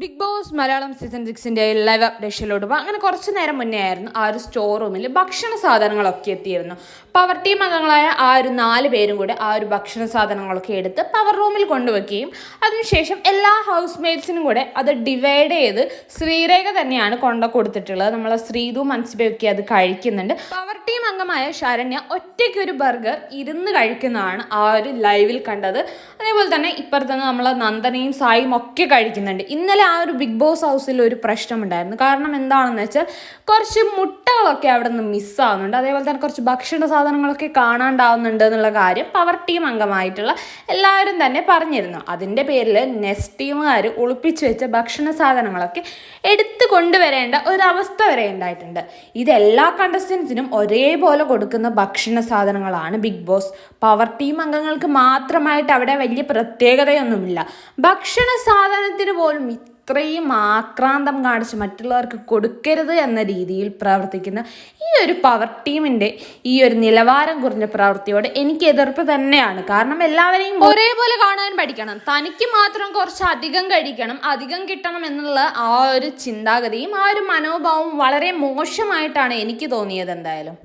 Big boss Malayalam season സിക്സിന്റെ live അപ്ഡേഷനിലോട്ട് പോകും. അങ്ങനെ കുറച്ച് നേരം മുന്നേ ആയിരുന്നു ആ ഒരു സ്റ്റോർ റൂമിൽ ഭക്ഷണ സാധനങ്ങളൊക്കെ എത്തിയിരുന്നു. പവർ ടീം അംഗങ്ങളായ ആ ഒരു നാല് പേരും കൂടെ ആ ഒരു ഭക്ഷണ സാധനങ്ങളൊക്കെ എടുത്ത് പവർ റൂമിൽ കൊണ്ടുവയ്ക്കുകയും അതിനുശേഷം എല്ലാ ഹൗസ് മേറ്റ്സിനും കൂടെ അത് ഡിവൈഡ് ചെയ്ത് ശ്രീരേഖ തന്നെയാണ് കൊണ്ട കൊടുത്തിട്ടുള്ളത്. നമ്മളെ ശ്രീതു മനസ്സിലാക്കി അത് കഴിക്കുന്നുണ്ട്. പവർ ടീം അംഗമായ ശരണ്യ ഒറ്റയ്ക്ക് ഒരു ബർഗർ ഇരുന്ന് കഴിക്കുന്നതാണ് ആ ഒരു ലൈവിൽ കണ്ടത്. അതേപോലെ തന്നെ ഇപ്പുറത്ത് നിന്ന് നമ്മൾ നന്ദനയും സായും ഒക്കെ കഴിക്കുന്നുണ്ട്. ഇന്നലെ ആ ഒരു ബിഗ് ബോസ് ഹൗസിൽ ഒരു പ്രശ്നമുണ്ടായിരുന്നു. കാരണം എന്താണെന്ന് വെച്ചാൽ കുറച്ച് മുട്ടകളൊക്കെ അവിടെ നിന്ന് മിസ്സാവുന്നുണ്ട് അതേപോലെ തന്നെ കുറച്ച് ഭക്ഷണ സാധനങ്ങളൊക്കെ കാണാണ്ടാവുന്നുണ്ട് എന്നുള്ള കാര്യം പവർ ടീം അംഗമായിട്ടുള്ള എല്ലാവരും തന്നെ പറഞ്ഞിരുന്നു. അതിന്റെ പേരിൽ നെസ്റ്റ് ടീമുകാർ ഒളിപ്പിച്ച് വെച്ച ഭക്ഷണ സാധനങ്ങളൊക്കെ എടുത്തു കൊണ്ടുവരേണ്ട ഒരവസ്ഥ വരെ ഉണ്ടായിട്ടുണ്ട്. ഇത് എല്ലാ കണ്ടസ്റ്റൻസിനും ഒരേപോലെ കൊടുക്കുന്ന ഭക്ഷണ സാധനങ്ങളാണ് ബിഗ് ബോസ് പവർ ടീം അംഗങ്ങൾക്ക് മാത്രമായിട്ട് അവിടെ വലിയ പ്രത്യേകതയൊന്നുമില്ല. ഭക്ഷണ സാധനത്തിന് പോലും ഇത്രയും ആക്രാന്തം കാണിച്ച് മറ്റുള്ളവർക്ക് കൊടുക്കരുത് എന്ന രീതിയിൽ പ്രവർത്തിക്കുന്ന ഈ ഒരു പവർ ടീമിന്റെ ഈ ഒരു നിലവാരം കുറഞ്ഞ പ്രവൃത്തിയോട് എനിക്ക് എതിർപ്പ് തന്നെയാണ്. കാരണം എല്ലാവരെയും ഒരേപോലെ കാണാൻ പഠിക്കണം. തനിക്ക് മാത്രം കുറച്ച് അധികം കഴിക്കണം അധികം കിട്ടണം എന്നുള്ള ആ ഒരു ചിന്താഗതിയും ആ ഒരു മനോഭാവവും വളരെ മോശമായിട്ടാണ് എനിക്ക് തോന്നിയത് എന്തായാലും.